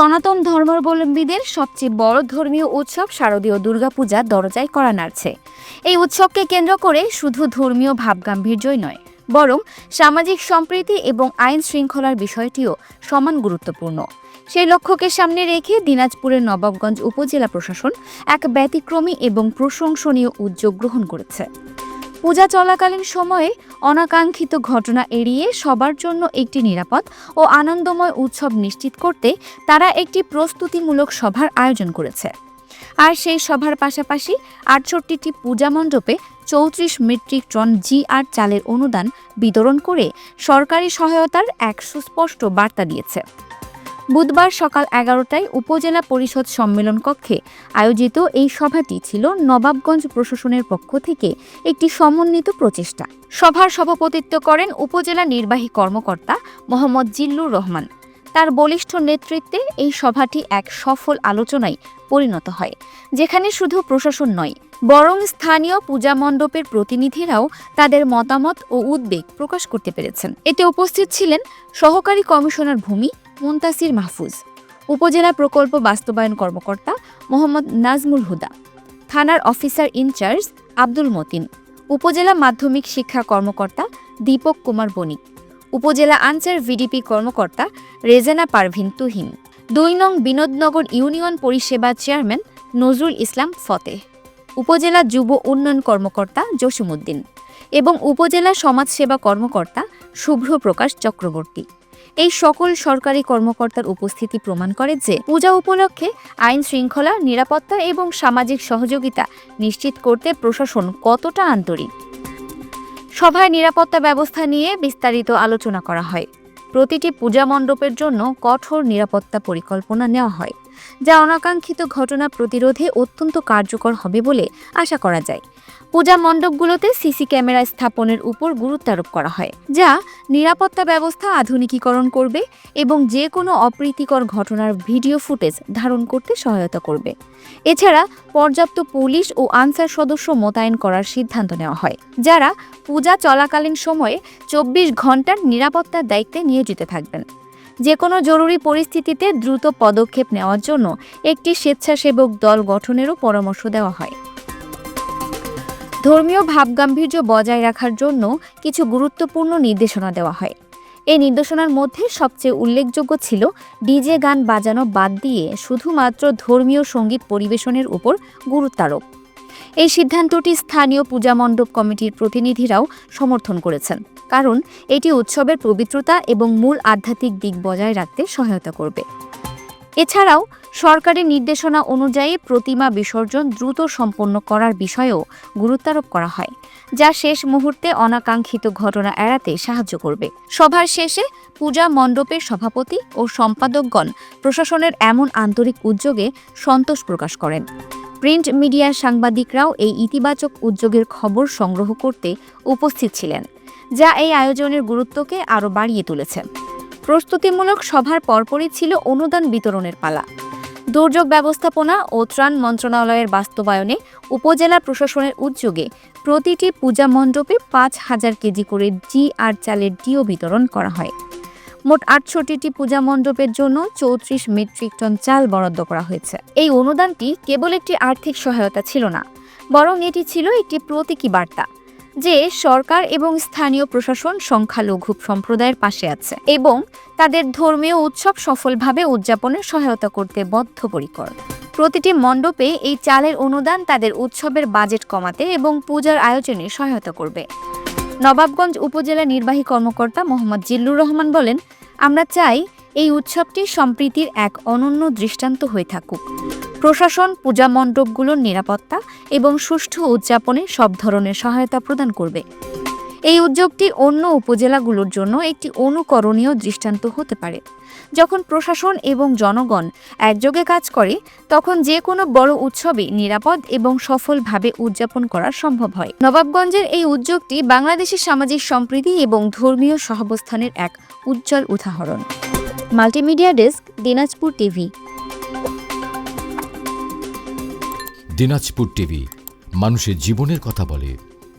সনাতন ধর্মাবলম্বীদের সবচেয়ে বড় ধর্মীয় উৎসব শারদীয় দুর্গাপূজা দরজায় করা নাড়ছে। এই উৎসবকে কেন্দ্র করে শুধু ধর্মীয় ভাবগাম্ভীর্যই নয়, বরং সামাজিক সম্প্রীতি এবং আইন শৃঙ্খলার বিষয়টিও সমান গুরুত্বপূর্ণ। সেই লক্ষ্যকে সামনে রেখে দিনাজপুরের নবাবগঞ্জ উপজেলা প্রশাসন এক ব্যতিক্রমী এবং প্রশংসনীয় উদ্যোগ গ্রহণ করেছে। পূজা চলাকালীন সময়ে অনাকাঙ্ক্ষিত ঘটনা এড়িয়ে সবার জন্য একটি নিরাপদ ও আনন্দময় উৎসব নিশ্চিত করতে তারা একটি প্রস্তুতিমূলক সভার আয়োজন করেছে। আর সেই সভার পাশাপাশি আটষট্টিটি পূজা মণ্ডপে চৌত্রিশ মেট্রিক টন জি আর চালের অনুদান বিতরণ করে সরকারি সহায়তার এক সুস্পষ্ট বার্তা দিয়েছে। বুধবার সকাল এগারোটায় উপজেলা পরিষদ সম্মেলন কক্ষে আয়োজিত এই সভাটি ছিল নবাবগঞ্জ প্রশাসনের পক্ষ থেকে একটি সমন্বিত প্রচেষ্টা। সভার সভাপতিত্ব করেন উপজেলা নির্বাহী কর্মকর্তা মোহাম্মদ জিল্লুর রহমান। তার বলিষ্ঠ নেতৃত্বে এই সভাটি এক সফল আলোচনায় পরিণত হয়, যেখানে শুধু প্রশাসন নয়, বরং স্থানীয় পূজা মণ্ডপের প্রতিনিধিরাও তাদের মতামত ও উদ্বেগ প্রকাশ করতে পেরেছেন। এতে উপস্থিত ছিলেন সহকারী কমিশনার ভূমি মুন্তাসির মাহফুজ, উপজেলা প্রকল্প বাস্তবায়ন কর্মকর্তা মোহাম্মদ নাজমুল হুদা, থানার অফিসার ইনচার্জ আব্দুল মতিন, উপজেলা মাধ্যমিক শিক্ষা কর্মকর্তা দীপক কুমার বণিক, উপজেলা আনসার ভিডিপি কর্মকর্তা রেজেনা পারভিন তুহিন, দুই নং বিনোদনগর ইউনিয়ন পরিষেবা চেয়ারম্যান নজরুল ইসলাম ফতেহ, উপজেলা যুব উন্নয়ন কর্মকর্তা জসিমউদ্দিন এবং উপজেলা সমাজসেবা কর্মকর্তা শুভ্র প্রকাশ চক্রবর্তী। এই সকল সরকারি কর্মকর্তার উপস্থিতি প্রমাণ করে যে পূজা উপলক্ষে আইন শৃঙ্খলা, নিরাপত্তা এবং সামাজিক সহযোগিতা নিশ্চিত করতে প্রশাসন কতটা আন্তরিক। সভায় নিরাপত্তা ব্যবস্থা নিয়ে বিস্তারিত আলোচনা করা হয়। প্রতিটি পূজা মণ্ডপের জন্য কঠোর নিরাপত্তা পরিকল্পনা নেওয়া হয়। যা অনাকাঙ্ক্ষিত ঘটনা প্রতিরোধে অত্যন্ত কার্যকর হবে বলে আশা করা যায়। পূজা মণ্ডপগুলোতে সিসি ক্যামেরা স্থাপনের উপর গুরুত্ব আরোপ করা হয়, যা নিরাপত্তা ব্যবস্থা আধুনিকীকরণ করবে এবং যে কোনো অপ্রীতিকর ঘটনার ভিডিও ফুটেজ ধারণ করতে সহায়তা করবে। এছাড়া পর্যাপ্ত পুলিশ ও আনসার সদস্য মোতায়েন করার সিদ্ধান্ত নেওয়া হয়, যারা পূজা চলাকালীন সময়ে চব্বিশ ঘণ্টার নিরাপত্তার দায়িত্বে নিয়োজিত থাকবেন। যে কোনো জরুরি পরিস্থিতিতে দ্রুত পদক্ষেপ নেওয়ার জন্য একটি স্বেচ্ছাসেবক দল গঠনেরও পরামর্শ দেওয়া হয়। ধর্মীয় ভাবগাম্ভীর্য বজায় রাখার জন্য কিছু গুরুত্বপূর্ণ নির্দেশনা দেওয়া হয়। এই নির্দেশনার মধ্যে সবচেয়ে উল্লেখযোগ্য ছিল ডিজে গান বাজানো বাদ দিয়ে শুধুমাত্র ধর্মীয় সংগীত পরিবেশনের উপর গুরুত্বারোপ। এই সিদ্ধান্তটি স্থানীয় পূজা মণ্ডপ কমিটির প্রতিনিধিরাও সমর্থন করেছেন, কারণ এটি উৎসবের পবিত্রতা এবং মূল আধ্যাত্মিক দিক বজায় রাখতে সহায়তা করবে। এছাড়াও, সরকারের নির্দেশনা অনুযায়ী প্রতিমা বিসর্জন দ্রুত সম্পন্ন করার বিষয়েও গুরুত্বারোপ করা হয়, যা শেষ মুহূর্তে অনাকাঙ্ক্ষিত ঘটনা এড়াতে সাহায্য করবে। সভার শেষে পূজা মণ্ডপের সভাপতি ও সম্পাদকগণ প্রশাসনের এমন আন্তরিক উদ্যোগে সন্তোষ প্রকাশ করেন। প্রিন্ট মিডিয়ার সাংবাদিকরাও এই ইতিবাচক উদ্যোগের খবর সংগ্রহ করতে উপস্থিত ছিলেন, যা এই আয়োজনের গুরুত্বকে আরও বাড়িয়ে তুলেছে। প্রস্তুতিমূলক সভার পরপরই ছিল অনুদান বিতরণের পালা। দুর্যোগ ব্যবস্থাপনা ও ত্রাণ মন্ত্রণালয়ের বাস্তবায়নে উপজেলা প্রশাসনের উদ্যোগে প্রতিটি পূজা মণ্ডপে পাঁচ হাজার কেজি করে জি আর চালের ডিও বিতরণ করা হয়। মোট আটষট্টিটি পূজা মণ্ডপের জন্য চৌত্রিশ মেট্রিক টন চাল বরাদ্দ করা হয়েছে। এই অনুদানটি কেবল একটি আর্থিক সহায়তা ছিল না, বরং এটি ছিল একটি প্রতীকী বার্তা যে সরকার এবং স্থানীয় প্রশাসন সংখ্যালঘু সম্প্রদায়ের পাশে আছে এবং তাদের ধর্মীয় উৎসব সফলভাবে উদযাপনে সহায়তা করতে বদ্ধপরিকর। প্রতিটি মণ্ডপে এই চালের অনুদান তাদের উৎসবের বাজেট কমাতে এবং পূজার আয়োজনে সহায়তা করবে। নবাবগঞ্জ উপজেলা নির্বাহী কর্মকর্তা মোহাম্মদ জিল্লুর রহমান বলেন, আমরা চাই এই উৎসবটি সম্প্রীতির এক অনন্য দৃষ্টান্ত হয়ে থাকুক। প্রশাসন, পূজা মণ্ডপগুলোর নিরাপত্তা এবং সুষ্ঠু উদযাপনে সব ধরনের সহায়তা প্রদান করবে। এই উদ্যোগটি অন্য উপজেলাগুলোর জন্য একটি অনুকরণীয় দৃষ্টান্ত হতে পারে। যখন প্রশাসন এবং জনগণ একযোগে কাজ করে, তখন যে কোনো বড় উৎসবই নিরাপদ এবং সফলভাবে উদযাপন করা সম্ভব হয়। নবাবগঞ্জের এই উদ্যোগটি বাংলাদেশের সামাজিক সম্প্রীতি এবং ধর্মীয় সহাবস্থানের এক উজ্জ্বল উদাহরণ। Multimedia desk, Dinajpur TV. Dinajpur TV, মানুষের জীবনের কথা বলে।